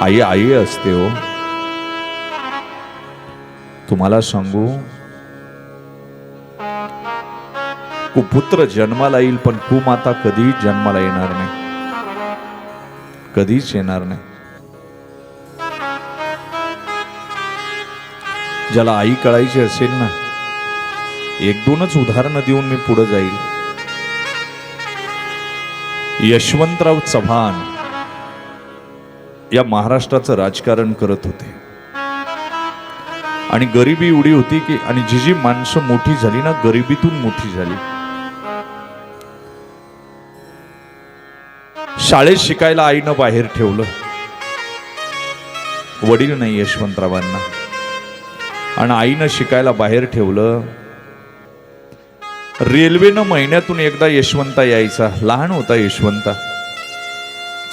आई आई असते हो. तुम्हाला सांगू? कुपुत्र जन्माला येईल पण कुमाता कधीच जन्माला येणार नाही. कधीच येणार नाही. ज्याला आई कळायची असेल ना एक दोनच उदाहरणं देऊन मी पुढे जाईल. यशवंतराव चव्हाण. या महाराष्ट्राचं राजकारण करत होते. आणि गरिबी एवढी होती की आणि जी जी माणसं मोठी झाली ना गरिबीतून मोठी झाली. शाळेत शिकायला आईनं बाहेर ठेवलं. वडील नाही यशवंतरावांना. आणि आईनं शिकायला बाहेर ठेवलं. रेल्वेनं महिन्यातून एकदा यशवंता यायचा. लहान होता यशवंता.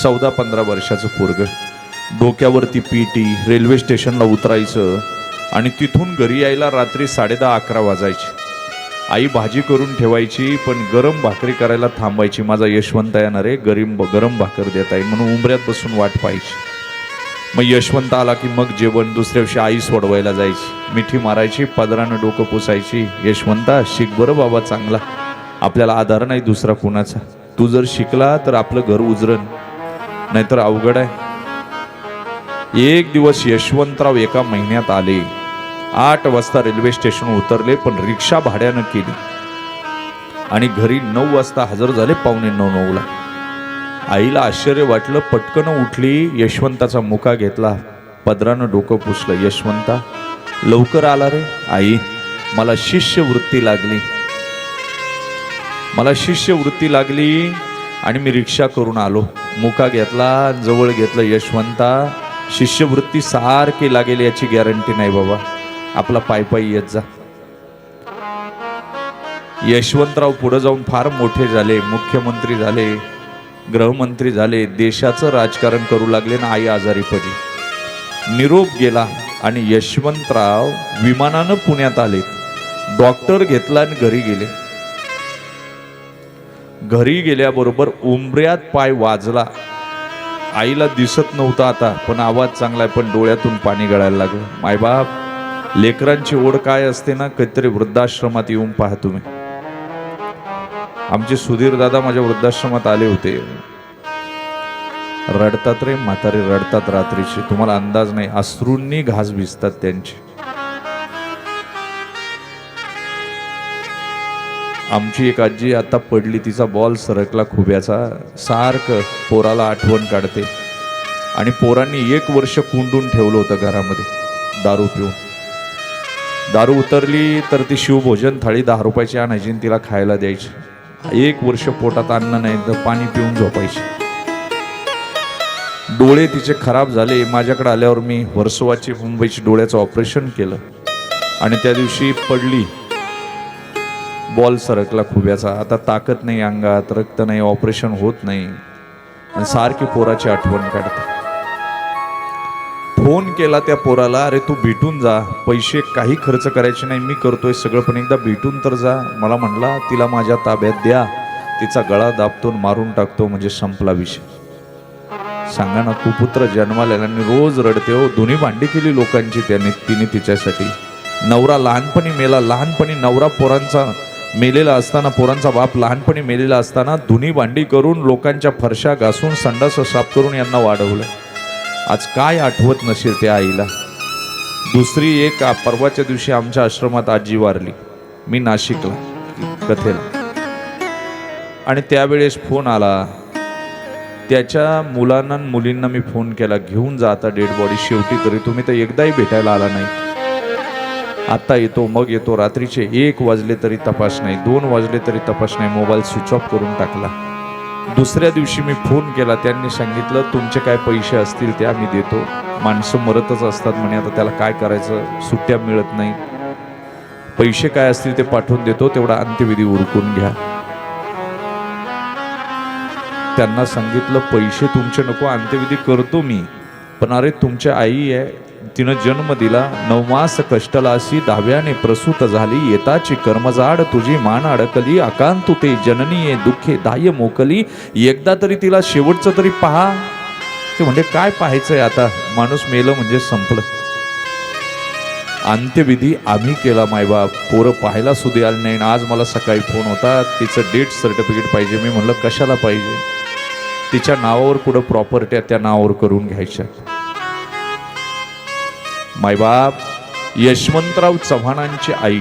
चौदा पंधरा वर्षाचं पोरग. डोक्यावरती पीटी रेल्वे स्टेशनला उतरायचं आणि तिथून घरी यायला रात्री साडेदहा अकरा वाजायचे. आई भाजी करून ठेवायची पण गरम भाकरी करायला थांबायची. माझा यशवंत येणार आहे गरीम गरम भाकर देत आहे म्हणून उंबऱ्यात बसून वाट पाहायची. मग यशवंत आला की मग जेवण दुसऱ्या दिवशी आई सोडवायला जायची. मिठी मारायची पदरानं डोकं पुसायची. यशवंता शिक बरं बाबा चांगला. आपल्याला आधार नाही दुसरा कुणाचा. तू जर शिकला तर आपलं घर उजरण नाहीतर अवघड आहे. एक दिवस यशवंतराव एका महिन्यात आले. आठ वाजता रेल्वे स्टेशन उतरले पण रिक्षा भाड्यानं केली. आणि घरी नऊ वाजता हजर झाले पावणे नऊ नऊला. आईला आश्चर्य वाटलं पटकन उठली यशवंताचा मुका घेतला. पदरानं डोकं पुसलं यशवंता लवकर आला रे आई मला शिष्यवृत्ती लागली. मला शिष्यवृत्ती लागली आणि मी रिक्षा करून आलो. मुका घेतला जवळ घेतलं यशवंता. शिष्यवृत्ती सारखी लागेल याची गॅरंटी नाही बाबा. आपला पाय पायी येत जा. यशवंतराव पुढे जाऊन फार मोठे झाले मुख्यमंत्री झाले गृहमंत्री झाले देशाचं राजकारण करू लागले ना आई आजारी पडली. निरोप गेला आणि यशवंतराव विमानानं पुण्यात आले. डॉक्टर घेतला आणि घरी गेले. घरी गेल्याबरोबर उंबऱ्यात पाय वाजला. आईला दिसत नव्हता आता पण आवाज चांगला आहे पण डोळ्यातून पाणी गळायला लागलं. मायबाप लेकरांची ओढ काय असते ना? कधीतरी वृद्धाश्रमात येऊन पहा तुम्ही. आमचे सुधीर दादा माझ्या वृद्धाश्रमात आले होते. रडतात रे म्हातारे रडतात रात्रीचे. तुम्हाला अंदाज नाही. अश्रूंनी घास भिजतात त्यांची. आमची एक आजी आता पडली तिचा बॉल सरकला खुब्याचा. सारखं पोराला आठवण काढते. आणि पोरांनी एक वर्ष कुंडून ठेवलं होतं घरामध्ये दारू पिऊन. दारू उतरली तर ती शिवभोजन थाळी दहा रुपयाची आणायची तिला खायला द्यायची. एक वर्ष पोटात अन्न नाही तर पाणी पिऊन झोपायची. डोळे तिचे खराब झाले. माझ्याकडे आल्यावर मी वर्सोवाची मुंबईची डोळ्याचं ऑपरेशन केलं. आणि त्या दिवशी पडली. बॉल सरकला खुब्याचा. आता ताकद नाही अंगात रक्त नाही ऑपरेशन होत नाही. सारखी पोराची आठवण काढते. फोन केला त्या पोराला अरे तू भेटून जा. पैसे काही खर्च करायचे नाही. मी करतोय सगळं पण एकदा भेटून तर जा. मला म्हणला तिला माझ्या ताब्यात द्या. तिचा गळा दाबतून मारून टाकतो म्हणजे संपला विषय. सांगा ना कुपुत्र जन्माला आणि रोज रडते हो. दोन्ही भांडी केली लोकांची त्याने तिने तिच्यासाठी. नवरा लहानपणी मेला. लहानपणी नवरा पोरांचा मेलेला असताना पोरांचा बाप लहानपणी मेलेला असताना धुनी भांडी करून लोकांच्या फरशा घासून संडास साफ करून यांना वाढवलं. आज काय आठवत नसेल त्या आईला? दुसरी एक परवाच्या दिवशी आमच्या आश्रमात आजी वारली. मी नाशिकला कथेला. आणि त्यावेळेस फोन आला. त्याच्या मुलांना मुलींना मी फोन केला. घेऊन जाता डेड बॉडी शेवटी तरी तुम्ही तर एकदाही भेटायला आला नाही. आता येतो मग येतो. रात्रीचे एक वाजले तरी तपास नाही. दोन वाजले तरी तपास नाही. मोबाईल स्विच ऑफ करून टाकला. दुसऱ्या दिवशी मी फोन केला. त्यांनी सांगितलं तुमचे काय पैसे असतील ते आम्ही देतो. माणसं मरतच असतात म्हणे. आता त्याला काय करायचं? सुट्ट्या मिळत नाही पैसे काय असतील ते पाठवून देतो. तेवढा अंत्यविधी उरकून घ्या. त्यांना सांगितलं पैसे तुमचे नको. अंत्यविधी करतो मी. पण अरे तुमच्या आई आहे. तिनं जन्म दिला नवमास कष्टलासी दहाव्याने प्रसूत झाली येताची कर्मजाड तुझी मान अडकली आकांतु ते जननीये दुःखे दाय मोकली एकदा तरी तिला शेवटचं तरी पहा. ते म्हणजे काय पाहायचंय आता? माणूस मेलं म्हणजे संपलं. अंत्यविधी आम्ही केला मायबाप पोरं पाहायला सुद्धा आली नाही आज मला सकाळी फोन होता. तिचं डेट सर्टिफिकेट पाहिजे. मी म्हणलं कशाला पाहिजे? तिच्या नावावर कुठं प्रॉपर्टी त्या नावावर करून घ्यायच्या. मायबाप यशवंतराव चव्हाणांची आई.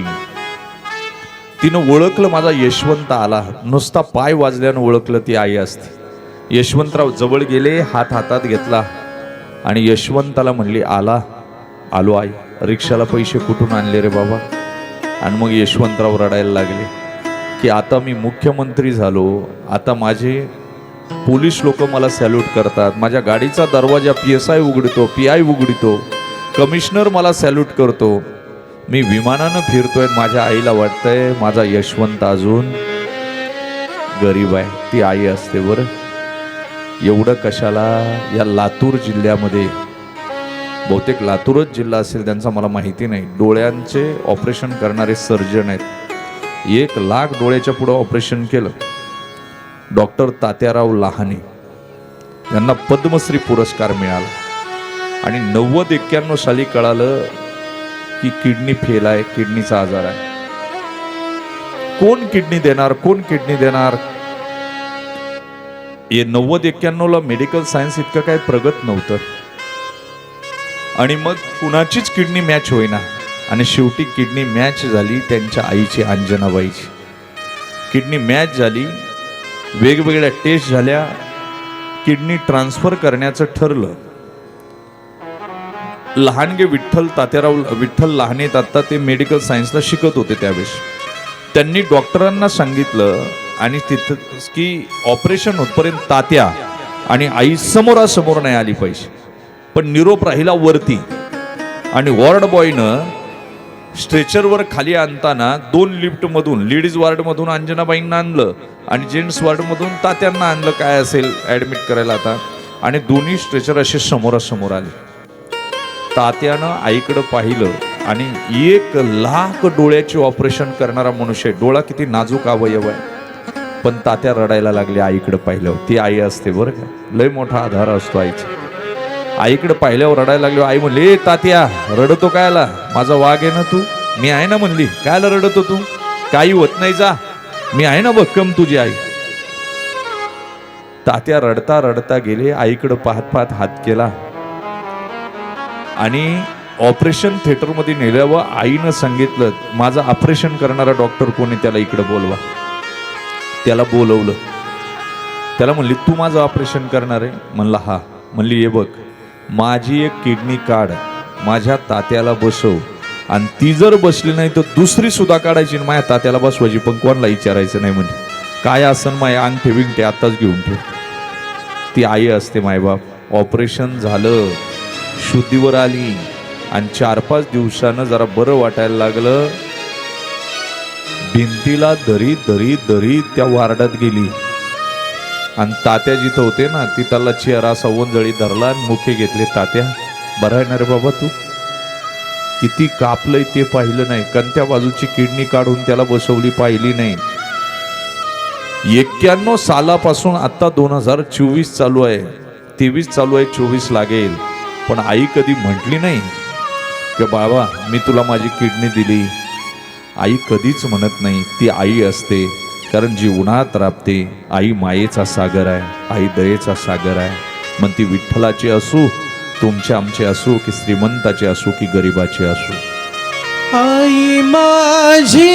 तिनं ओळखलं माझा यशवंत आला. नुसता पाय वाजल्यानं ओळखलं ती आई असते. यशवंतराव जवळ गेले हात हातात घेतला आणि यशवंताला म्हणली आला आलो आई रिक्षाला पैसे कुठून आणले रे बाबा? आणि मग यशवंतराव रडायला लागले की आता मी मुख्यमंत्री झालो आता माझे पोलीस लोक मला सॅल्यूट करतात माझ्या गाडीचा दरवाजा पी एस आय उघडतो पी आय उघडतो कमिशनर मला सॅल्यूट करतो. मी विमानानं फिरतोय माझ्या आईला वाटतंय माझा यशवंत अजून गरीब आहे ती आई असते बरं. एवढं कशाला? या लातूर जिल्ह्यामध्ये बहुतेक लातूरच जिल्हा असेल त्यांचा मला माहिती नाही. डोळ्यांचे ऑपरेशन करणारे सर्जन आहेत. एक लाख डोळ्याच्या पुढं ऑपरेशन केलं. डॉक्टर तात्याराव लहाने. यांना पद्मश्री पुरस्कार मिळाला. आणि नव्वद एक्क्याण्णव साली कळालं की किडनी फेल आहे किडनीचा आजार आहे. कोण किडनी देणार कोण किडनी देणार? हे नव्वद एक्क्याण्णवला मेडिकल सायन्स इतकं काय प्रगत नव्हतं. आणि मग कुणाचीच किडनी मॅच होईना. आणि शेवटी किडनी मॅच झाली त्यांच्या आईची अंजनाबाईची. किडनी मॅच झाली वेगवेगळ्या टेस्ट झाल्या किडनी ट्रान्सफर करण्याचं ठरलं. लहानगे विठ्ठल तात्याराव विठ्ठल लहाने तात्ता ते मेडिकल सायन्सला शिकत होते त्यावेळेस. त्यांनी डॉक्टरांना सांगितलं आणि तिथं की ऑपरेशन होतपर्यंत तात्या आणि आई समोरासमोर नाही आली पाहिजे. पण निरोप राहिला वरती. आणि वॉर्ड बॉयनं स्ट्रेचरवर खाली आणताना दोन लिफ्टमधून लेडीज वार्डमधून अंजनाबाईंना आणलं आणि जेंट्स वार्डमधून तात्यांना आणलं. काय असेल ॲडमिट करायला आता? आणि दोन्ही स्ट्रेचर असे समोरासमोर आले. तात्यानं आईकडं पाहिलं आणि एक लाख डोळ्याचे ऑपरेशन करणारा मनुष्य डोळा किती नाजूक अवयव आहे. पण तात्या रडायला लागले आईकडं पाहिलं. ती आई असते बरं का. लय मोठा आधार असतो आईचा. आईकडे पाहिल्यावर रडायला लागलो. आई म्हणली "ए, तात्या रडतो काय आला माझा वाघ आहे ना तू? मी आहे ना म्हणली. कायला रडतो तू? काही होत नाही जा. मी आहे ना भक्कम तुझी आई. तात्या रडता रडता गेले. आईकडे पाहत पाहत हात केला. आणि ऑपरेशन थिएटरमध्ये नेल्यावर आईनं सांगितलं माझं ऑपरेशन करणारा डॉक्टर कोणी त्याला इकडं बोलवा. त्याला बोलवलं. त्याला म्हणली तू माझं ऑपरेशन करणार आहे? म्हणला हा. म्हणली ये बघ माझी एक किडनी काढ माझ्या तात्याला बसव. आणि ती जर बसली नाही तर दुसरी सुद्धा काढायची माझ्या तात्याला बसवायची पण कोणाला विचारायचं नाही म्हणजे. काय असन माय अंग विंगठे ते आताच घेऊन ठेव. ती आई असते मायबाप ऑपरेशन झालं. शुद्धीवर आली. आणि चार पाच दिवसानं जरा बरं वाटायला लागलं. भिंतीला दरी दरी दरी त्या वार्डात गेली. आणि तात्या जिथं होते ना ती त्याला चेहरा असा धरला आणि मुखे घेतले तात्या बरं आहे ना रे बाबा तू? किती कापलंय ते पाहिलं नाही. कोणत्या बाजूची किडनी काढून त्याला बसवली पाहिली नाही. एक्क्याण्णव सालापासून आता दोन हजार चोवीस चालू आहे. तेवीस चालू आहे चोवीस लागेल. पण आई कधी म्हटली नाही की बाबा मी तुला माझी किडनी दिली. आई कधीच म्हणत नाही ती आई असते कारण जी उन्हात राबते. आई मायेचा सागर आहे आई दयेचा सागर आहे. मग ती विठ्ठलाची असू तुमचे आमचे असू की श्रीमंताचे असू की गरिबाचे असू. आई माझी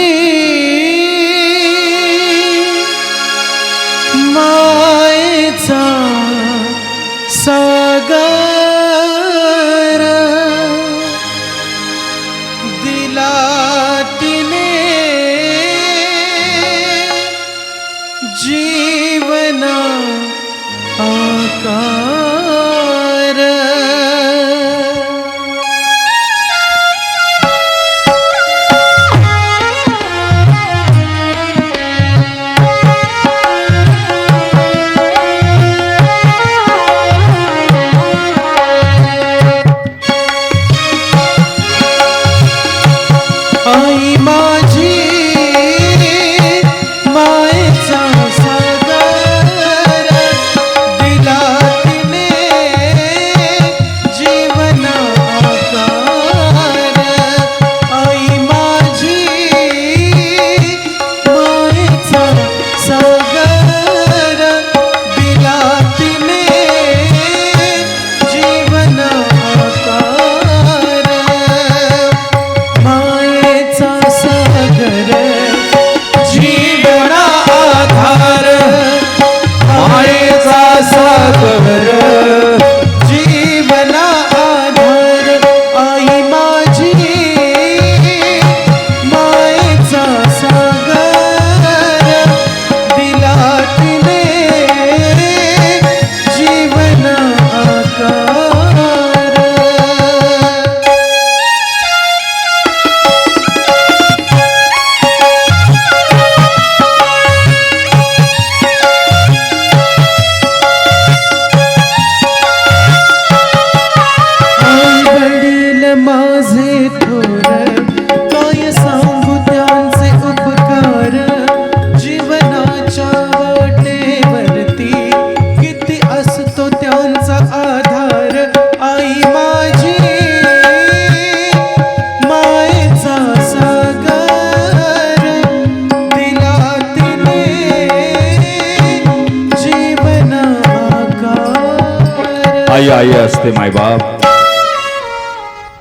मायेचा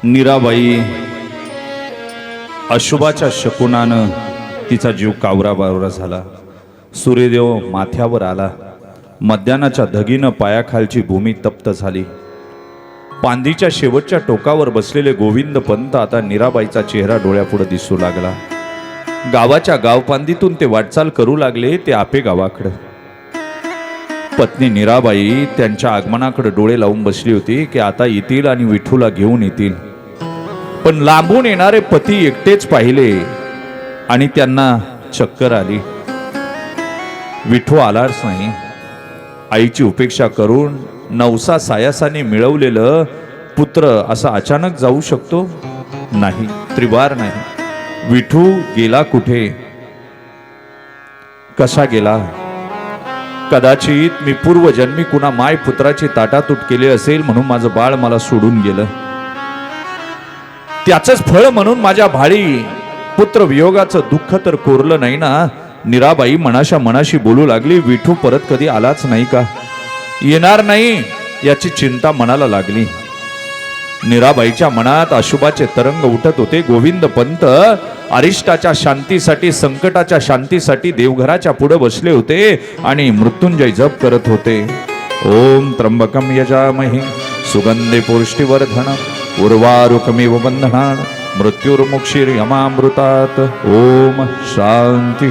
नीराबाई अशुभाच्या शकुनानं तिचा जीव कावरा बावरा झाला. सूर्यदेव माथ्यावर आला. मध्यानाच्या धगीनं पायाखालची भूमी तप्त झाली. पांदीच्या शेवटच्या टोकावर बसलेले गोविंद पंत आता नीराबाईचा चेहरा डोळ्यापुढे दिसू लागला. गावाच्या गावपांदीतून ते वाटचाल करू लागले ते आपे गावाकडं. पत्नी नीराबाई त्यांच्या आगमनाकडे डोळे लावून बसली होती की आता येतील आणि विठूला घेऊन येतील. पण लांबून येणारे पती एकटेच पाहिले आणि त्यांना चक्कर आली. विठू आलाच नाही. आईची उपेक्षा करून नवसा सायासाने मिळवलेलं पुत्र असं अचानक जाऊ शकतो? नाही त्रिवार नाही. विठू गेला कुठे? कसा गेला? कदाचित मी पूर्वजन्मी कुणा माय पुत्राची ताटातूट केली असेल म्हणून माझं बाळ मला सोडून गेलं. त्याचंच फळ म्हणून माझ्या भाळी. पुत्र वियोगाचं दुःख तर कोरलं नाही ना. निराबाई मनाशा मनाशी बोलू लागली विठू परत कधी आलाच नाही का? येणार नाही याची चिंता मनाला लागली. निराबाईच्या मनात अशुभाचे तरंग उठत होते. गोविंद पंत अरिष्टाच्या शांतीसाठी संकटाच्या शांतीसाठी देवघराच्या पुढे बसले होते आणि मृत्युंजय जप करत होते. ओम त्र्यंबकम यजामहे. सुगंधे पौष्टिवर्धन उर्वारुकमिव बंधनान मृत्युर्मुक्षीर यमामृतात। ओम शांती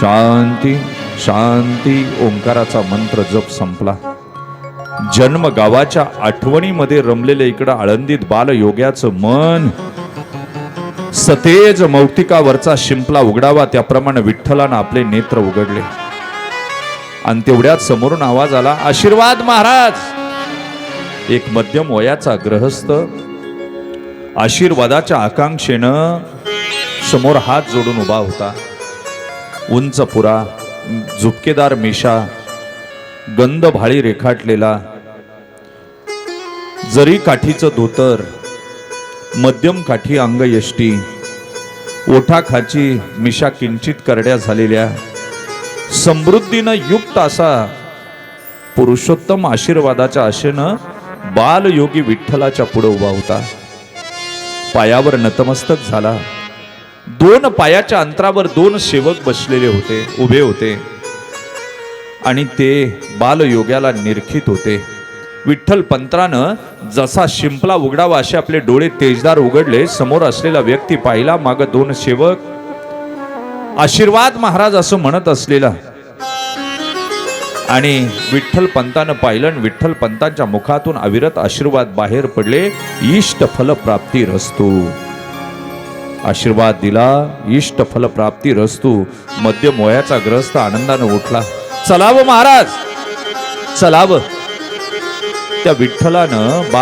शांती शांती ओंकाराचा मंत्र जप संपला। जन्म गावाच्या आठवणीमध्ये रमलेले इकडं आळंदीत बालयोग्याचं मन सतेज मौक्तिकावरचा शिंपला उघडावा त्याप्रमाणे विठ्ठलानं आपले नेत्र उघडले. आणि तेवढ्यात समोरून आवाज आला आशीर्वाद महाराज! एक मध्यम वयाचा ग्रहस्थ आशीर्वादाच्या आकांक्षेनं समोर हात जोडून उभा होता. उंच पुरा झुपकेदार मिशा गंध भाळी रेखाटलेला जरी काठीचं धोतर मध्यम काठी अंगयष्टी ओठाखाची मिशा किंचित करड्या झालेल्या समृद्धीनं युक्त असा पुरुषोत्तम आशीर्वादाच्या आशेनं बालयोगी विठ्ठलाच्या पुढे उभा होता. पायावर नतमस्तक झाला. दोन पायाच्या अंतरावर दोन सेवक बसलेले होते उभे होते. आणि ते बालयोग्याला निरखित होते. विठ्ठल पंत्रानं जसा शिंपला उघडावा असे आपले डोळे तेजदार उघडले समोर असलेला व्यक्ती पाहिला माग दोन सेवक. आशीर्वाद महाराज असं म्हणत असलेला आणि विठ्ठल पंतानं पाहिलं आणि विठ्ठल पंतांच्या मुखातून अविरत आशीर्वाद बाहेर पडले. इष्ट फल प्राप्ती रस्तू. आशीर्वाद दिला इष्ट फल प्राप्ती रस्तू. मध्य मोयाचा ग्रस्त आनंदानं उठला. चलाव महाराज! चलाव. त्या विठ्ठलानं बा